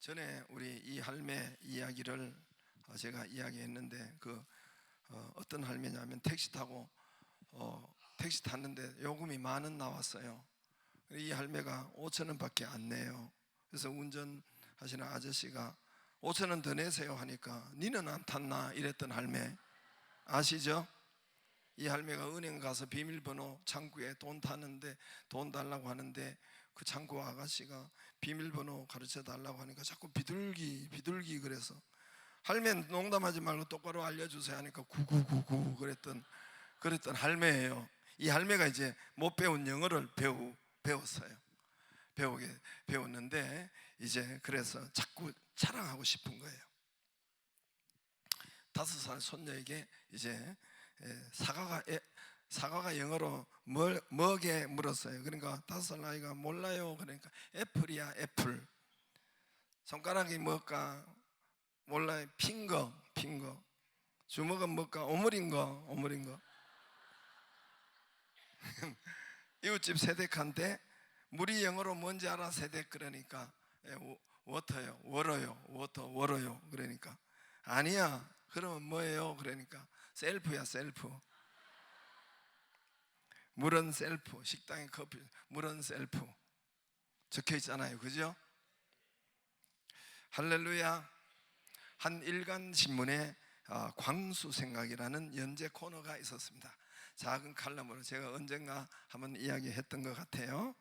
전에 우리 이 할매 이야기를 어, 제가 이야기했는데 그 어, 어떤 할매냐면 택시 타고 어, 택시 탔는데 요금이 만 원 나왔어요. 이 할매가 5천 원밖에 안 내요. 그래서 운전하시는 아저씨가 5천 원 더 내세요 하니까 니는 안 탔나 이랬던 할매 아시죠? 이 할매가 은행 가서 비밀번호 창구에 돈 타는데 돈 달라고 하는데 그 창구 아가씨가 비밀번호 가르쳐 달라고 하니까 자꾸 비둘기 비둘기 그래서 할매 농담하지 말고 똑바로 알려주세요 하니까 구구구구 그랬던 그랬던 할매예요. 이 할매가 이제 못 배운 영어를 배우 배웠어요. 배우게 배웠는데 이제 그래서 자꾸 자랑하고 싶은 거예요. 다섯 살 손녀에게 이제 에, 사과가 에, 사과가 영어로 뭘 뭐게 물었어요. 그러니까 다섯 살 아이가 몰라요. 그러니까 애플이야 애플. 손가락이 뭘까 몰라요. 핑거 핑거. 주먹은 뭘까 오물인 거 오물인 거. 이웃집 세댁한테 물이 영어로 뭔지 알아 세댁 그러니까 예, 워- 워터요 워러요 워터 워러요 그러니까 아니야 그러면 뭐예요 그러니까 셀프야 셀프 물은 셀프 식당에 커피 물은 셀프 적혀 있잖아요 그죠 할렐루야 한 일간 신문에 아, 광수 생각이라는 연재 코너가 있었습니다. 작은 칼럼으로 제가 언젠가 한번 이야기했던 것 같아요.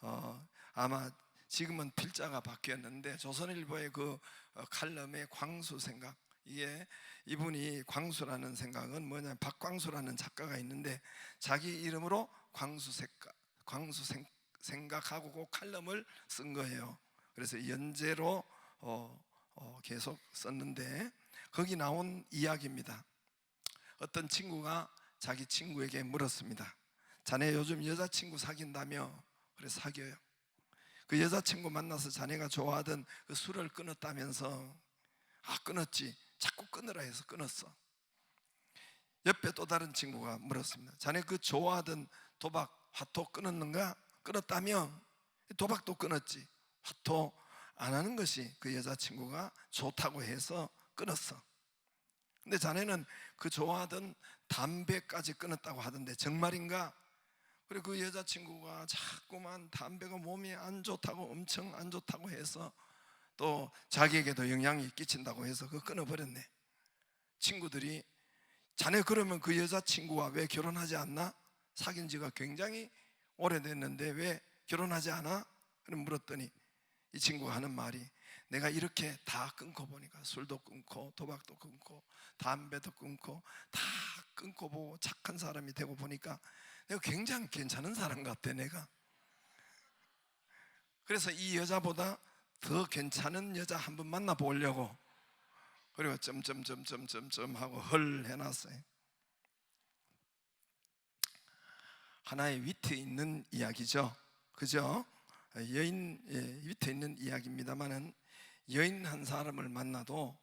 어, 아마 지금은 필자가 바뀌었는데 조선일보의 그 어, 칼럼의 광수 생각 이게 이분이 광수라는 생각은 뭐냐 박광수라는 작가가 있는데 자기 이름으로 광수 생각 광수 생, 생각하고 그 칼럼을 쓴 거예요. 그래서 연재로 어, 어, 계속 썼는데 거기 나온 이야기입니다. 어떤 친구가 자기 친구에게 물었습니다. 자네 요즘 여자친구 사귄다며? 그래 사겨요. 그 여자친구 만나서 자네가 좋아하던 그 술을 끊었다면서 아 끊었지. 자꾸 끊으라 해서 끊었어. 옆에 또 다른 친구가 물었습니다. 자네 그 좋아하던 도박 화토 끊었는가? 끊었다며? 도박도 끊었지. 화토 안 하는 것이 그 여자친구가 좋다고 해서 끊었어. 근데 자네는 그 좋아하던 담배까지 끊었다고 하던데 정말인가? 그리고 그 여자친구가 자꾸만 담배가 몸에 안 좋다고 엄청 안 좋다고 해서 또 자기에게도 영향이 끼친다고 해서 그 끊어버렸네. 친구들이 자네 그러면 그 여자친구와 왜 결혼하지 않나? 사귄 지가 굉장히 오래됐는데 왜 결혼하지 않아? 그럼 물었더니 이 친구가 하는 말이 내가 이렇게 다 끊고 보니까 술도 끊고 도박도 끊고 담배도 끊고 다 끊고 보고 착한 사람이 되고 보니까 내가 굉장히 괜찮은 사람 같아 내가 그래서 이 여자보다 더 괜찮은 여자 한 번 만나 보려고 그리고 점점점점점점 하고 헐 해놨어요 하나의 위트 있는 이야기죠 그죠? 여인 예, 위트 있는 이야기입니다만은 여인 한 사람을 만나도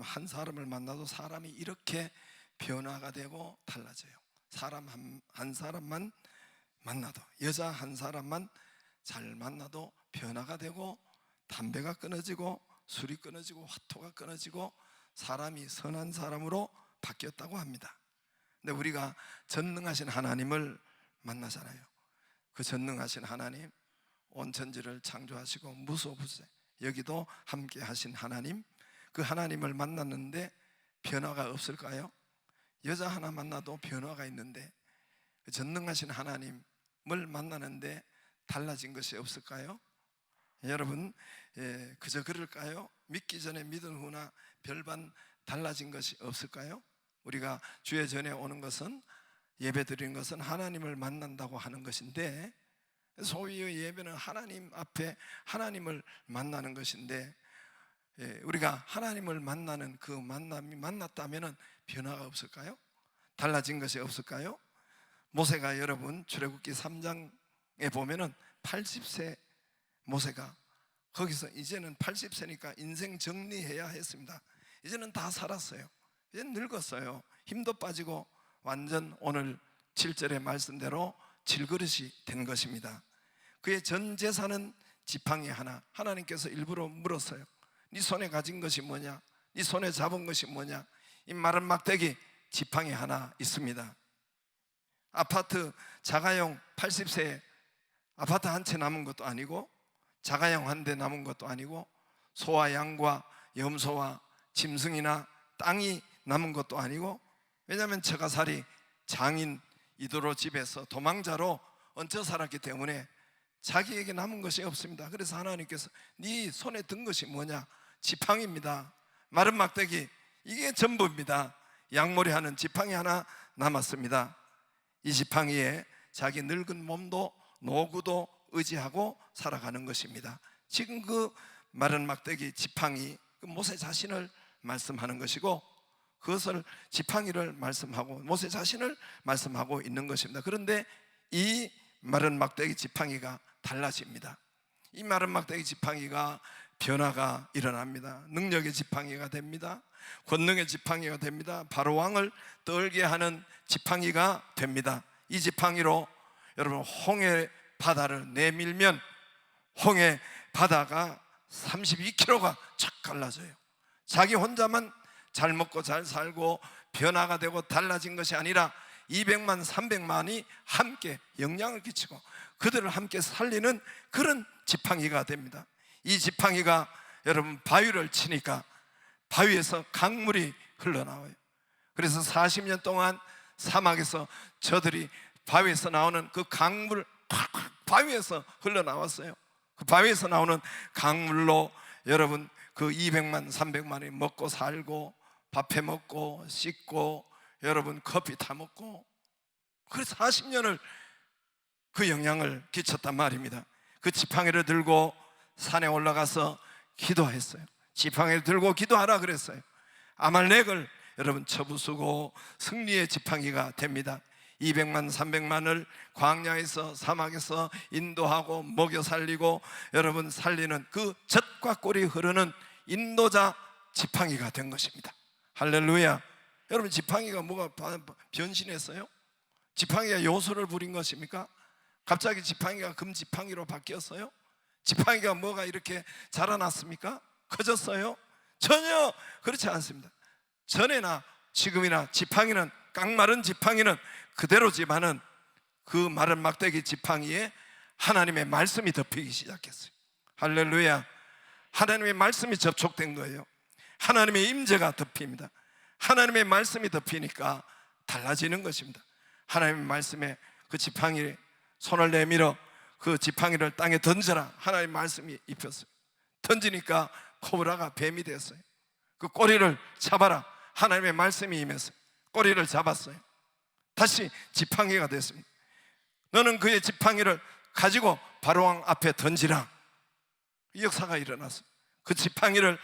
한 사람을 만나도 사람이 이렇게 변화가 되고 달라져요. 사람 한, 한 사람만 만나도 여자 한 사람만 잘 만나도 변화가 되고 담배가 끊어지고 술이 끊어지고 화토가 끊어지고 사람이 선한 사람으로 바뀌었다고 합니다. 근데 우리가 전능하신 하나님을 만나잖아요. 그 전능하신 하나님 온 천지를 창조하시고 무소부재 여기도 함께 하신 하나님 그 하나님을 만났는데 변화가 없을까요? 여자 하나 만나도 변화가 있는데 그 전능하신 하나님을 만나는데 달라진 것이 없을까요? 여러분 예, 그저 그럴까요? 믿기 전에 믿은 후나 별반 달라진 것이 없을까요? 우리가 주의 전에 오는 것은 예배 드리는 것은 하나님을 만난다고 하는 것인데 소위의 예배는 하나님 앞에 하나님을 만나는 것인데 예, 우리가 하나님을 만나는 그 만남이 만났다면 변화가 없을까요? 달라진 것이 없을까요? 모세가 여러분 출애굽기 3장에 보면은 80세 모세가 거기서 이제는 80세니까 인생 정리해야 했습니다. 이제는 다 살았어요. 이제 늙었어요. 힘도 빠지고 완전 오늘 7절의 말씀대로 질그릇이 된 것입니다. 그의 전 재산은 지팡이 하나 하나님께서 일부러 물었어요. 네 손에 가진 것이 뭐냐? 네 손에 잡은 것이 뭐냐? 이 마른 막대기 지팡이 하나 있습니다. 아파트 자가용 80세 아파트 한 채 남은 것도 아니고 자가용 한 대 남은 것도 아니고 소와 양과 염소와 짐승이나 땅이 남은 것도 아니고 왜냐하면 처가살이 장인 이도로 집에서 도망자로 얹혀 살았기 때문에 자기에게 남은 것이 없습니다. 그래서 하나님께서 네 손에 든 것이 뭐냐? 지팡입니다. 마른 막대기 이게 전부입니다. 양머리 하는 지팡이 하나 남았습니다. 이 지팡이에 자기 늙은 몸도 노구도 의지하고 살아가는 것입니다. 지금 그 마른 막대기 지팡이 그 모세 자신을 말씀하는 것이고 그것을 지팡이를 말씀하고 모세 자신을 말씀하고 있는 것입니다. 그런데 이 마른 막대기 지팡이가 달라집니다. 이 마른 막대기 지팡이가 변화가 일어납니다. 능력의 지팡이가 됩니다. 권능의 지팡이가 됩니다. 바로 왕을 떨게 하는 지팡이가 됩니다. 이 지팡이로 여러분 홍해 바다를 내밀면 홍해 바다가 32km가 착 갈라져요. 자기 혼자만 잘 먹고 잘 살고 변화가 되고 달라진 것이 아니라 200만, 300만이 함께 영향을 끼치고 그들을 함께 살리는 그런 지팡이가 됩니다. 이 지팡이가 여러분 바위를 치니까 바위에서 강물이 흘러나와요. 그래서 40년 동안 사막에서 저들이 바위에서 나오는 그 강물 콱콱 바위에서 흘러나왔어요. 그 바위에서 나오는 강물로 여러분 그 200만 300만이 먹고 살고 밥해 먹고 씻고 여러분 커피 타 먹고 그래서 40년을 그 영향을 끼쳤단 말입니다. 그 지팡이를 들고 산에 올라가서 기도했어요. 지팡이를 들고 기도하라 그랬어요. 아말렉을 여러분 쳐부수고 승리의 지팡이가 됩니다. 200만 300만을 광야에서 사막에서 인도하고 먹여 살리고 여러분 살리는 그 젖과 꿀이 흐르는 인도자 지팡이가 된 것입니다. 할렐루야. 여러분 지팡이가 뭐가 변신했어요? 지팡이가 요소를 부린 것입니까? 갑자기 지팡이가 금 지팡이로 바뀌었어요? 지팡이가 뭐가 이렇게 자라났습니까? 커졌어요? 전혀 그렇지 않습니다. 전에나 지금이나 지팡이는 깡마른 지팡이는 그대로지만은 그 마른 막대기 지팡이에 하나님의 말씀이 덮이기 시작했어요. 할렐루야. 하나님의 말씀이 접촉된 거예요. 하나님의 임재가 덮입니다. 하나님의 말씀이 덮이니까 달라지는 것입니다. 하나님의 말씀에 그 지팡이 손을 내밀어 그 지팡이를 땅에 던져라. 하나님의 말씀이 입혔어요. 던지니까 코브라가 뱀이 됐어요. 그 꼬리를 잡아라. 하나님의 말씀이 임했어요. 꼬리를 잡았어요. 다시 지팡이가 됐습니다. 너는 그의 지팡이를 가지고 바로왕 앞에 던지라. 이 역사가 일어났어요. 그 지팡이를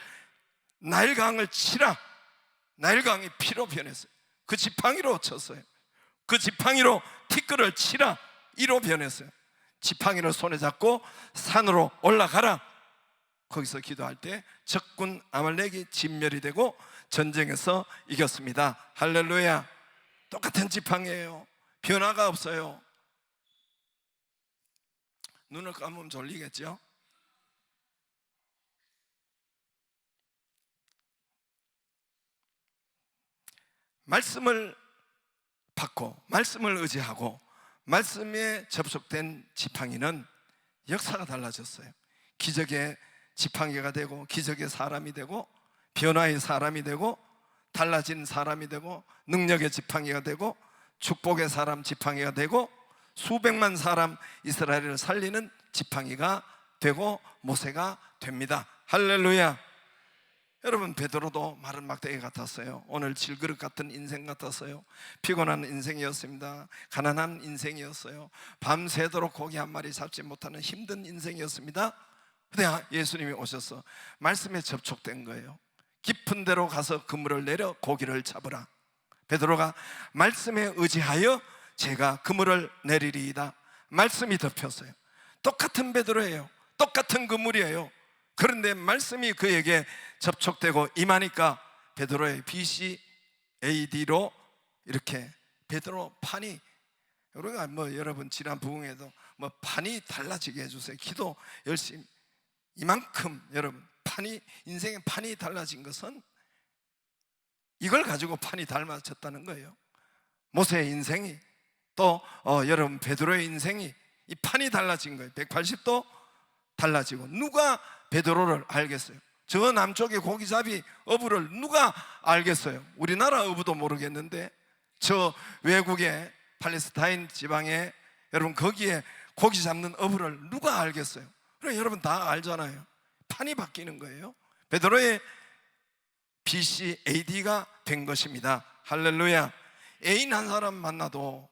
나일강을 치라. 나일강이 피로 변했어요. 그 지팡이로 쳤어요. 그 지팡이로 티끌을 치라. 이로 변했어요. 지팡이를 손에 잡고 산으로 올라가라. 거기서 기도할 때 적군 아말렉이 진멸이 되고 전쟁에서 이겼습니다. 할렐루야. 똑같은 지팡이에요. 변화가 없어요. 눈을 감으면 졸리겠죠? 말씀을 받고 말씀을 의지하고 말씀에 접속된 지팡이는 역사가 달라졌어요. 기적의 지팡이가 되고 기적의 사람이 되고 변화의 사람이 되고 달라진 사람이 되고 능력의 지팡이가 되고 축복의 사람 지팡이가 되고 수백만 사람 이스라엘을 살리는 지팡이가 되고 모세가 됩니다. 할렐루야. 여러분 베드로도 마른 막대기 같았어요. 오늘 질그릇 같은 인생 같았어요. 피곤한 인생이었습니다. 가난한 인생이었어요. 밤새도록 고기 한 마리 잡지 못하는 힘든 인생이었습니다. 근데 예수님이 오셔서 말씀에 접촉된 거예요. 깊은 데로 가서 그물을 내려 고기를 잡으라. 베드로가 말씀에 의지하여 제가 그물을 내리리이다. 말씀이 덮였어요. 똑같은 베드로예요. 똑같은 그물이에요. 그런데 말씀이 그에게 접촉되고 임하니까 베드로의 BC AD로 이렇게 베드로 판이 우리가 뭐 여러분 지난 부흥에도 뭐 판이 달라지게 해주세요. 기도 열심히 이만큼 여러분 판이 인생의 판이 달라진 것은 이걸 가지고 판이 닮아졌다는 거예요. 모세의 인생이 또 어, 여러분 베드로의 인생이 이 판이 달라진 거예요. 180도 달라지고 누가 베드로를 알겠어요? 저 남쪽의 고기잡이 어부를 누가 알겠어요? 우리나라 어부도 모르겠는데 저 외국의 팔레스타인 지방에 여러분 거기에 고기 잡는 어부를 누가 알겠어요? 그래 여러분 다 알잖아요. 판이 바뀌는 거예요. 베드로의 BC AD가 된 것입니다. 할렐루야. 애인 한 사람 만나도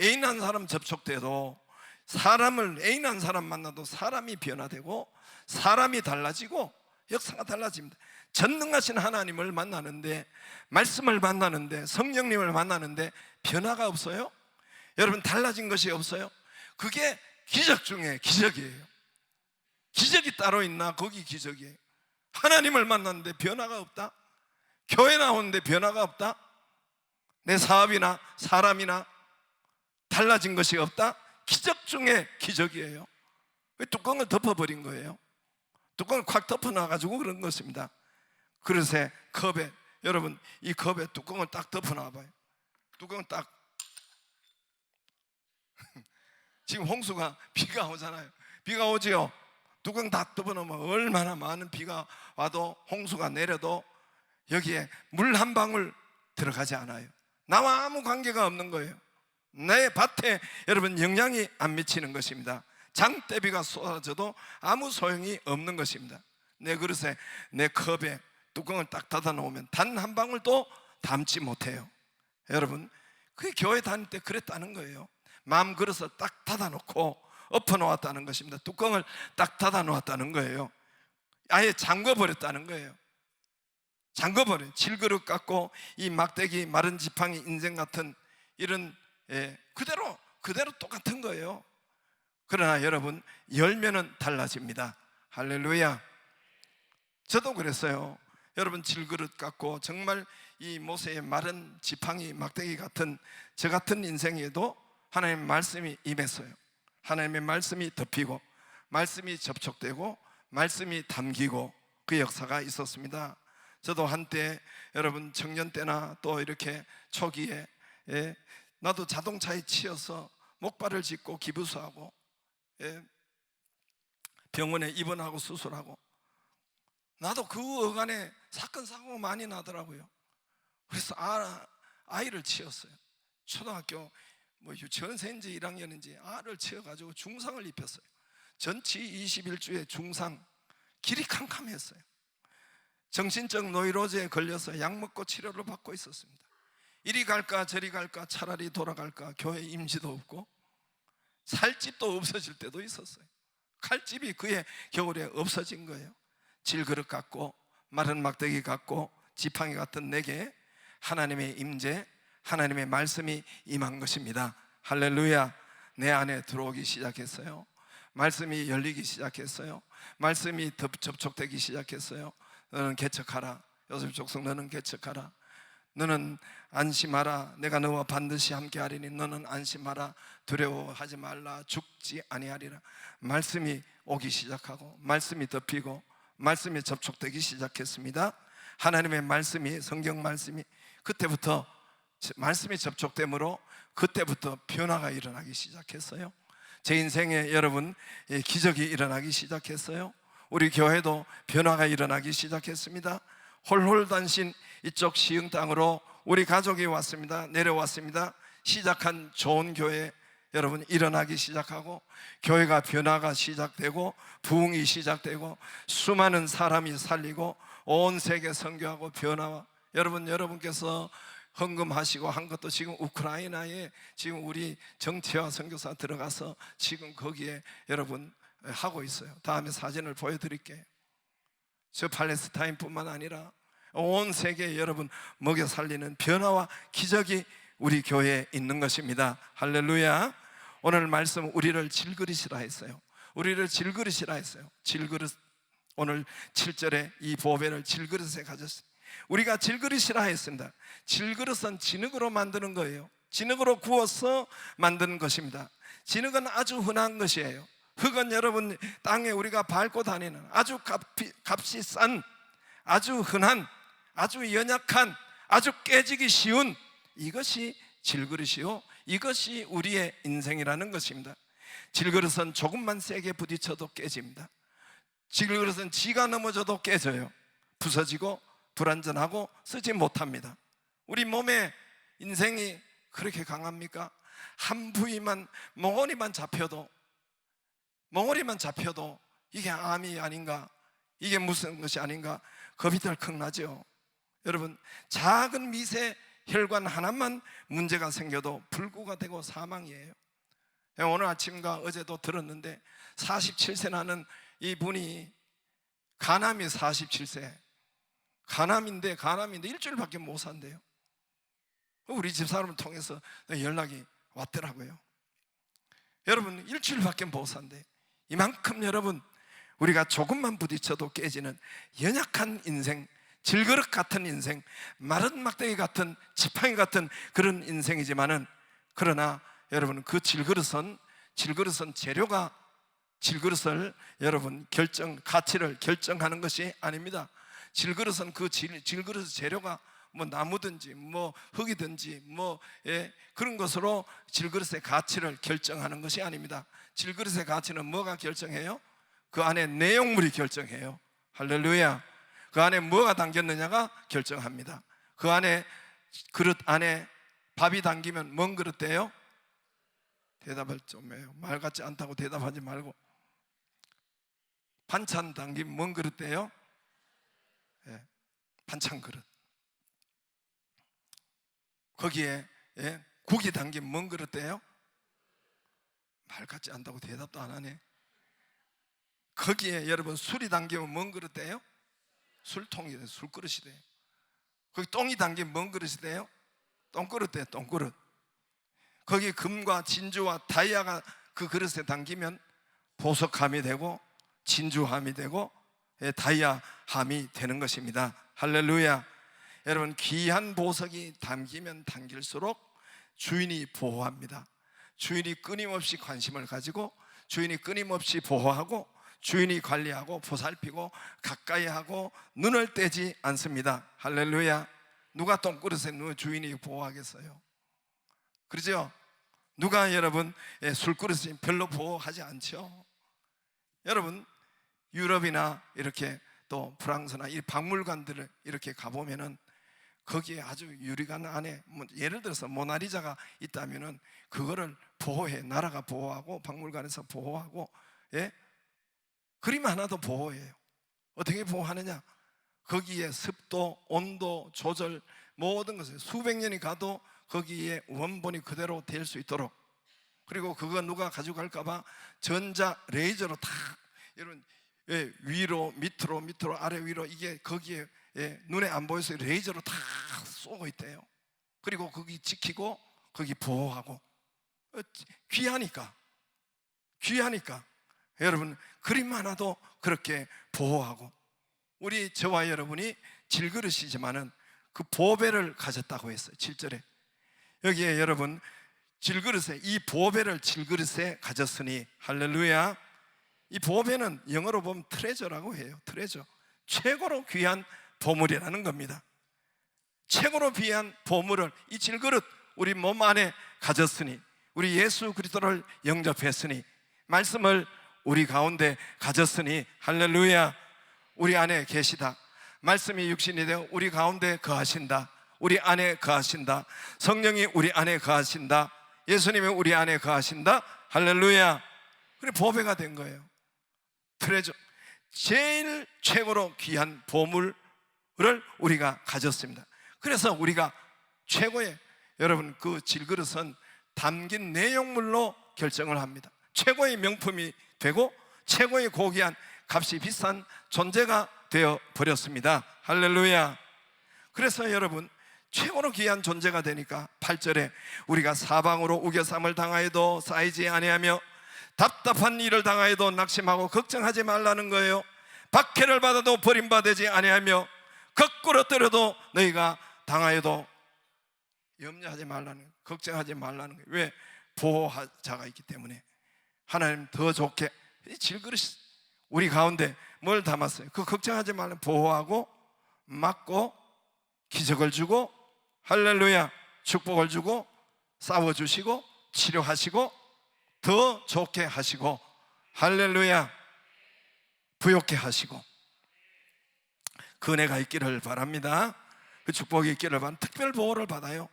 애인 한 사람 접촉돼도 사람을 애인 한 사람 만나도 사람이 변화되고 사람이 달라지고 역사가 달라집니다. 전능하신 하나님을 만나는데 말씀을 만나는데 성령님을 만나는데 변화가 없어요? 여러분 달라진 것이 없어요? 그게 기적 중에 기적이에요. 기적이 따로 있나? 거기 기적이에요. 하나님을 만났는데 변화가 없다? 교회 나오는데 변화가 없다? 내 사업이나 사람이나 달라진 것이 없다? 기적 중에 기적이에요. 왜 뚜껑을 덮어버린 거예요? 뚜껑을 콱 덮어놔가지고 그런 것입니다. 그릇에 컵에 여러분 이 컵에 뚜껑을 딱 덮어놔봐요. 뚜껑을 딱 지금 홍수가 비가 오잖아요. 비가 오지요. 뚜껑 다 덮어놓으면 얼마나 많은 비가 와도 홍수가 내려도 여기에 물 한 방울 들어가지 않아요. 나와 아무 관계가 없는 거예요. 내 밭에 여러분 영향이 안 미치는 것입니다. 장대비가 쏟아져도 아무 소용이 없는 것입니다. 내 그릇에 내 컵에 뚜껑을 딱 닫아 놓으면 단 한 방울도 담지 못해요. 여러분, 그 교회 다닐 때 그랬다는 거예요. 마음 그릇을 딱 닫아 놓고 엎어 놓았다는 것입니다. 뚜껑을 딱 닫아 놓았다는 거예요. 아예 잠궈 버렸다는 거예요. 잠궈 버려 질그릇 같고 이 막대기 마른 지팡이 인생 같은 이런 예, 그대로 그대로 똑같은 거예요. 그러나 여러분 열매는 달라집니다. 할렐루야. 저도 그랬어요. 여러분 질그릇 같고 정말 이 모세의 마른 지팡이 막대기 같은 저 같은 인생에도 하나님의 말씀이 임했어요. 하나님의 말씀이 덮이고 말씀이 접촉되고 말씀이 담기고 그 역사가 있었습니다. 저도 한때 여러분 청년 때나 또 이렇게 초기에 예, 나도 자동차에 치여서 목발을 짚고 기부수하고 예, 병원에 입원하고 수술하고 나도 그 어간에 사건 사고가 많이 나더라고요. 그래서 아, 아이를 치었어요. 초등학교 뭐 유치원생인지 1학년인지 아를 치어가지고 중상을 입혔어요. 전치 21주에 중상 길이 캄캄했어요. 정신적 노이로제에 걸려서 약 먹고 치료를 받고 있었습니다. 이리 갈까 저리 갈까 차라리 돌아갈까 교회 임지도 없고 살집도 없어질 때도 있었어요. 칼집이 그의 겨울에 없어진 거예요. 질그릇 같고 마른 막대기 같고 지팡이 같은 내게 하나님의 임재, 하나님의 말씀이 임한 것입니다. 할렐루야. 내 안에 들어오기 시작했어요. 말씀이 열리기 시작했어요. 말씀이 접- 접촉되기 시작했어요. 너는 개척하라. 요셉 족속 너는 개척하라. 너는 안심하라. 내가 너와 반드시 함께 하리니 너는 안심하라. 두려워하지 말라. 죽지 아니하리라. 말씀이 오기 시작하고 말씀이 덮이고 말씀이 접촉되기 시작했습니다. 하나님의 말씀이 성경 말씀이 그때부터 말씀이 접촉되므로 그때부터 변화가 일어나기 시작했어요. 제 인생에 여러분 예, 기적이 일어나기 시작했어요. 우리 교회도 변화가 일어나기 시작했습니다. 홀홀단신 이쪽 시흥 땅으로 우리 가족이 왔습니다. 내려왔습니다. 시작한 좋은 교회 여러분 일어나기 시작하고 교회가 변화가 시작되고 부흥이 시작되고 수많은 사람이 살리고 온 세계 선교하고 변화와 여러분 여러분께서 헌금하시고 한 것도 지금 우크라이나에 지금 우리 정치와 선교사 들어가서 지금 거기에 여러분 하고 있어요. 다음에 사진을 보여드릴게요. 저 팔레스타인뿐만 아니라 온 세계 여러분 먹여 살리는 변화와 기적이 우리 교회에 있는 것입니다. 할렐루야. 오늘 말씀 우리를 질그릇이라 했어요. 우리를 질그릇이라 했어요. 질그릇 오늘 7절에 이 보배를 질그릇에 가졌어요. 우리가 질그릇이라 했습니다. 질그릇은 진흙으로 만드는 거예요. 진흙으로 구워서 만드는 것입니다. 진흙은 아주 흔한 것이에요. 흙은 여러분 땅에 우리가 밟고 다니는 아주 값이, 값이 싼 아주 흔한 아주 연약한 아주 깨지기 쉬운 이것이 질그릇이요. 이것이 우리의 인생이라는 것입니다. 질그릇은 조금만 세게 부딪혀도 깨집니다. 질그릇은 지가 넘어져도 깨져요. 부서지고 불완전하고 쓰지 못합니다. 우리 몸의 인생이 그렇게 강합니까? 한 부위만 멍어리만 잡혀도 멍어리만 잡혀도 이게 암이 아닌가? 이게 무슨 것이 아닌가? 겁이 덜컥 나죠. 여러분 작은 미세 혈관 하나만 문제가 생겨도 불구가 되고 사망이에요. 오늘 아침과 어제도 들었는데 47세 나는 이 분이 가남이 47세 가남인데 가남인데 일주일밖에 못 산대요. 우리 집 사람을 통해서 연락이 왔더라고요. 여러분 일주일밖에 못 산대. 이만큼 여러분 우리가 조금만 부딪혀도 깨지는 연약한 인생, 질그릇 같은 인생, 마른 막대기 같은 지팡이 같은 그런 인생이지만은 그러나 여러분 그 질그릇은 질그릇은 재료가 질그릇을 여러분 결정 가치를 결정하는 것이 아닙니다. 질그릇은 그 질, 질그릇 재료가 뭐 나무든지 뭐 흙이든지 뭐 예, 그런 것으로 질그릇의 가치를 결정하는 것이 아닙니다. 질그릇의 가치는 뭐가 결정해요? 그 안에 내용물이 결정해요. 할렐루야. 그 안에 뭐가 담겼느냐가 결정합니다. 그 안에 그릇 안에 밥이 담기면 뭔 그릇 돼요? 대답을 좀 해요. 말 같지 않다고 대답하지 말고 반찬 담기면 뭔 그릇 돼요? 예, 반찬 그릇. 거기에 예, 국이 담긴 뭔 그릇 돼요? 말 같지 않다고 대답도 안 하네. 거기에 여러분 술이 담기면 뭔 그릇 돼요? 술통이 돼요. 술그릇이 돼요. 거기 똥이 담긴 뭔 그릇이 돼요? 똥그릇 돼요. 똥그릇. 거기 금과 진주와 다이아가 그 그릇에 담기면 보석함이 되고 진주함이 되고 예, 다이아함이 되는 것입니다. 할렐루야. 여러분 귀한 보석이 담기면 담길수록 주인이 보호합니다. 주인이 끊임없이 관심을 가지고 주인이 끊임없이 보호하고 주인이 관리하고 보살피고 가까이 하고 눈을 떼지 않습니다. 할렐루야. 누가 똥그릇에 누 주인이 보호하겠어요? 그러죠? 누가 여러분 예, 술그릇이 별로 보호하지 않죠? 여러분 유럽이나 이렇게 또 프랑스나 이 박물관들을 이렇게 가보면은 거기에 아주 유리관 안에 뭐 예를 들어서 모나리자가 있다면은 그거를 보호해 나라가 보호하고 박물관에서 보호하고 예 그림 하나도 보호해요. 어떻게 보호하느냐? 거기에 습도, 온도 조절 모든 것을 수백 년이 가도 거기에 원본이 그대로 될 수 있도록 그리고 그거 누가 가져갈까봐 전자 레이저로 다 이런 예, 위로 밑으로 밑으로 아래 위로 이게 거기에 예, 눈에 안 보여서 레이저로 다 쏘고 있대요. 그리고 거기 지키고 거기 보호하고 어, 귀하니까 귀하니까 여러분 그림 하나도 그렇게 보호하고 우리 저와 여러분이 질그릇이지만은 그 보배를 가졌다고 했어요. 7절에 여기에 여러분 질그릇에 이 보배를 질그릇에 가졌으니 할렐루야. 이 보배는 영어로 보면 트레저라고 해요. 트레저. 최고로 귀한 보물이라는 겁니다. 최고로 귀한 보물을 이 질그릇 우리 몸 안에 가졌으니 우리 예수 그리스도를 영접했으니 말씀을 우리 가운데 가졌으니 할렐루야. 우리 안에 계시다. 말씀이 육신이 되어 우리 가운데 거하신다. 우리 안에 거하신다. 성령이 우리 안에 거하신다. 예수님이 우리 안에 거하신다. 할렐루야. 그래 보배가 된 거예요. 트레저 제일 최고로 귀한 보물을 우리가 가졌습니다. 그래서 우리가 최고의 여러분 그 질그릇은 담긴 내용물로 결정을 합니다. 최고의 명품이 되고 최고의 고귀한 값이 비싼 존재가 되어 버렸습니다. 할렐루야. 그래서 여러분 최고로 귀한 존재가 되니까 8절에 우리가 사방으로 우겨삼을 당하여도 쌓이지 아니하며 답답한 일을 당하여도 낙심하고 걱정하지 말라는 거예요. 박해를 받아도 버림받지 아니하며 거꾸로 떨어도 너희가 당하여도 염려하지 말라는 거예요. 걱정하지 말라는 거예요. 왜? 보호자가 있기 때문에 하나님 더 좋게 이 질그릇 우리 가운데 뭘 담았어요? 그 걱정하지 말라 보호하고 막고 기적을 주고 할렐루야 축복을 주고 싸워 주시고 치료하시고 더 좋게 하시고 할렐루야 부욕케 하시고 그 은혜가 있기를 바랍니다. 그 축복이 있기를 바랍니다. 특별 보호를 받아요.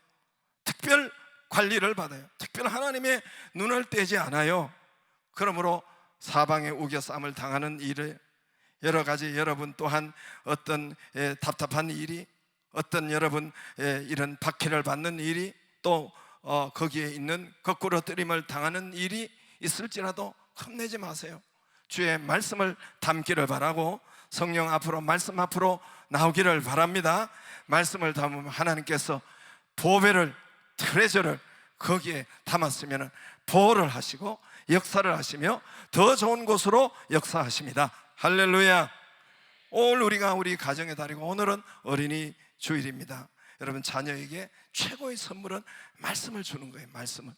특별 관리를 받아요. 특별 하나님의 눈을 떼지 않아요. 그러므로 사방에 우겨쌈을 당하는 일을 여러 가지 여러분 또한 어떤 예, 답답한 일이 어떤 여러분 예, 이런 박해를 받는 일이 또 어, 거기에 있는 거꾸로 뜨림을 당하는 일이 있을지라도 겁내지 마세요. 주의 말씀을 담기를 바라고 성령 앞으로 말씀 앞으로 나오기를 바랍니다. 말씀을 담으면 하나님께서 보배를 트레저를 거기에 담았으면 보호를 하시고 역사를 하시며 더 좋은 곳으로 역사하십니다. 할렐루야. 오늘 우리가 우리 가정의 달이고 오늘은 어린이 주일입니다. 여러분 자녀에게 최고의 선물은 말씀을 주는 거예요. 말씀을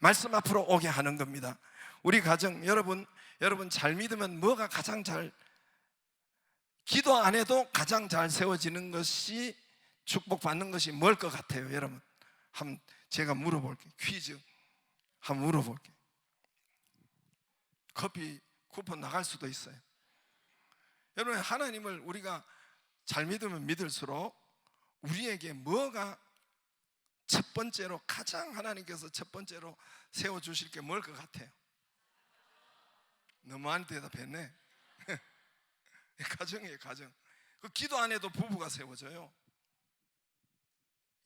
말씀 앞으로 오게 하는 겁니다. 우리 가정 여러분 여러분 잘 믿으면 뭐가 가장 잘 기도 안 해도 가장 잘 세워지는 것이 축복받는 것이 뭘 것 같아요, 여러분? 한번 제가 물어볼게요. 퀴즈 한번 물어볼게요. 커피 쿠폰 나갈 수도 있어요. 여러분 하나님을 우리가 잘 믿으면 믿을수록 우리에게 뭐가 첫 번째로 가장 하나님께서 첫 번째로 세워 주실 게 뭘 것 같아요? 너무 많이 대답했네. 가정이에요, 가정. 그 기도 안 해도 부부가 세워져요.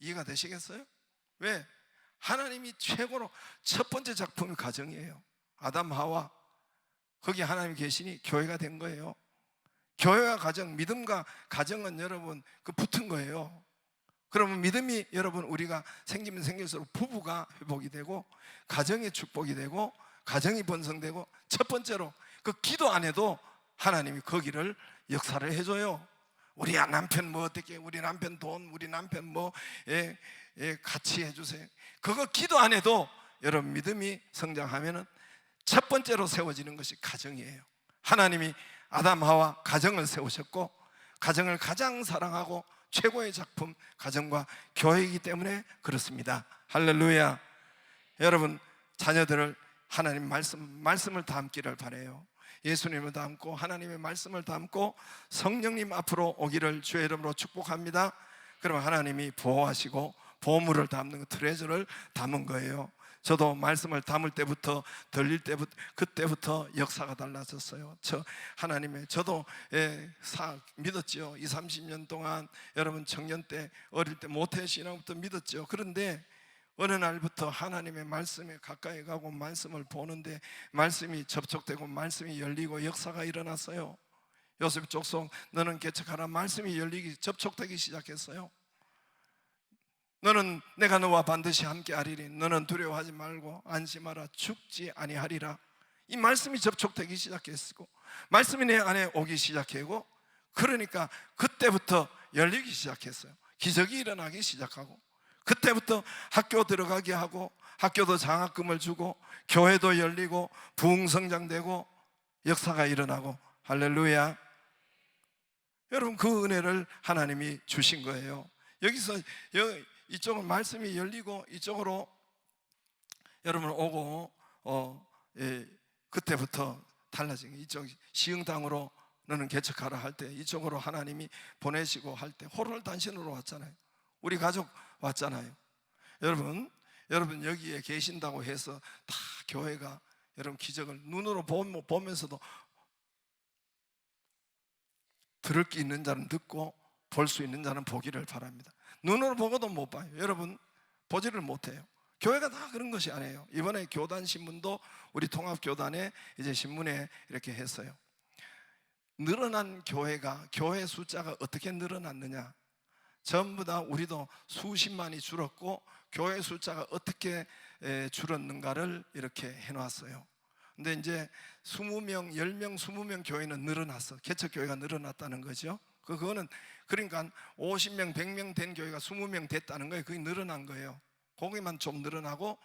이해가 되시겠어요? 왜? 하나님이 최고로 첫 번째 작품이 가정이에요. 아담 하와 거기 하나님이 계시니 교회가 된 거예요. 교회와 가정, 믿음과 가정은 여러분 그 붙은 거예요. 그러면 믿음이 여러분 우리가 생기면 생길수록 부부가 회복이 되고 가정의 축복이 되고 가정이 번성되고 첫 번째로 그 기도 안 해도 하나님이 거기를 역사를 해줘요. 우리 남편 뭐 어떻게 우리 남편 돈 우리 남편 뭐 예, 예, 같이 해주세요. 그거 기도 안 해도 여러분 믿음이 성장하면은 첫 번째로 세워지는 것이 가정이에요. 하나님이 아담 하와 가정을 세우셨고 가정을 가장 사랑하고 최고의 작품 가정과 교회이기 때문에 그렇습니다. 할렐루야. 여러분 자녀들을 하나님 말씀 말씀을 담기를 바래요. 예수님을 담고 하나님의 말씀을 담고 성령님 앞으로 오기를 주의 이름으로 축복합니다. 그러면 하나님이 보호하시고 보물을 담는 그 트레저를 담은 거예요. 저도 말씀을 담을 때부터 들릴 때부터 그때부터 역사가 달라졌어요. 저 하나님의 저도 예, 사 믿었죠. 2, 30년 동안 여러분 청년 때 어릴 때 모태 신앙부터 믿었죠. 그런데 어느 날부터 하나님의 말씀에 가까이 가고 말씀을 보는데 말씀이 접촉되고 말씀이 열리고 역사가 일어났어요. 요셉 족속 너는 개척하라 말씀이 열리기 접촉되기 시작했어요. 너는 내가 너와 반드시 함께 하리니 너는 두려워하지 말고 안심하라 죽지 아니하리라. 이 말씀이 접촉되기 시작했고 말씀이 내 안에 오기 시작하고 그러니까 그때부터 열리기 시작했어요. 기적이 일어나기 시작하고 그때부터 학교 들어가게 하고 학교도 장학금을 주고 교회도 열리고 부흥성장되고 역사가 일어나고 할렐루야. 여러분 그 은혜를 하나님이 주신 거예요. 여기서 여- 이쪽은 말씀이 열리고 이쪽으로 여러분 오고 어 예, 그때부터 달라진 게 이쪽 시흥당으로 너는 개척하라 할 때 이쪽으로 하나님이 보내시고 할 때 호를 단신으로 왔잖아요. 우리 가족 왔잖아요. 여러분, 여러분 여기에 계신다고 해서 다 교회가 여러분 기적을 눈으로 보면- 보면서도 들을 게 있는 자는 듣고 볼 수 있는 자는 보기를 바랍니다. 눈으로 보고도 못 봐요. 여러분 보지를 못해요. 교회가 다 그런 것이 아니에요. 이번에 교단 신문도 우리 통합 교단에 이제 신문에 이렇게 했어요. 늘어난 교회가 교회 숫자가 어떻게 늘어났느냐? 전부 다 우리도 수십만이 줄었고 교회 숫자가 어떻게 에, 줄었는가를 이렇게 해놨어요. 근데 이제 20명, 10명, 20명 교회는 늘어났어. 개척 교회가 늘어났다는 거죠. 그 그거는 그러니까 50명, 100명 된 교회가 20명 됐다는 거예요. 그게 늘어난 거예요. 거기만 좀 늘어나고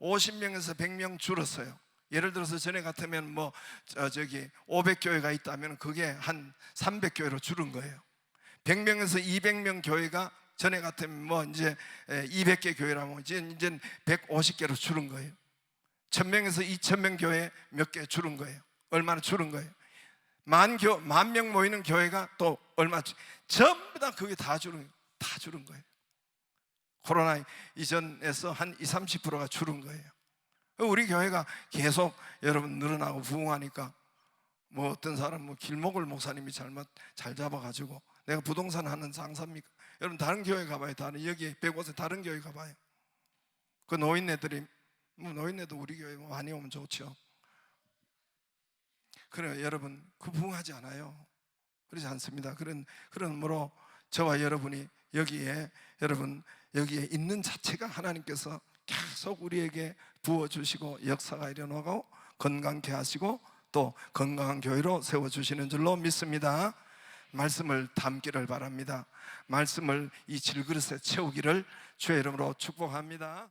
50명에서 100명 줄었어요. 예를 들어서 전에 같으면 뭐 저, 저기 500교회가 있다면 그게 한 300교회로 줄은 거예요. 100명에서 200명 교회가 전에 같으면 뭐 이제 200개 교회라면 이제 150개로 줄은 거예요. 1000명에서 2000명 교회 몇 개 줄은 거예요. 얼마나 줄은 거예요. 만 교, 만 명 모이는 교회가 또 얼마 줄- 전부 다 그게 다 줄은 다 줄은 거예요. 코로나 이전에서 한 20, 30%가 줄은 거예요. 우리 교회가 계속 여러분 늘어나고 부흥하니까 뭐 어떤 사람 뭐 길목을 목사님이 잘못 잘 잡아가지고 내가 부동산 하는 상사입니까? 여러분 다른 교회 가봐요. 다른 여기 백곳에 다른 교회 가봐요. 그 노인네들이 뭐 노인네도 우리 교회 뭐 많이 오면 좋죠. 그래 여러분 그 부흥하지 않아요. 그렇지 않습니다. 그런 그러므로 저와 여러분이 여기에 여러분 여기에 있는 자체가 하나님께서 계속 우리에게 부어 주시고 역사가 일어나고 건강케 하시고 또 건강한 교회로 세워 주시는 줄로 믿습니다. 말씀을 담기를 바랍니다. 말씀을 이 질그릇에 채우기를 주의 이름으로 축복합니다.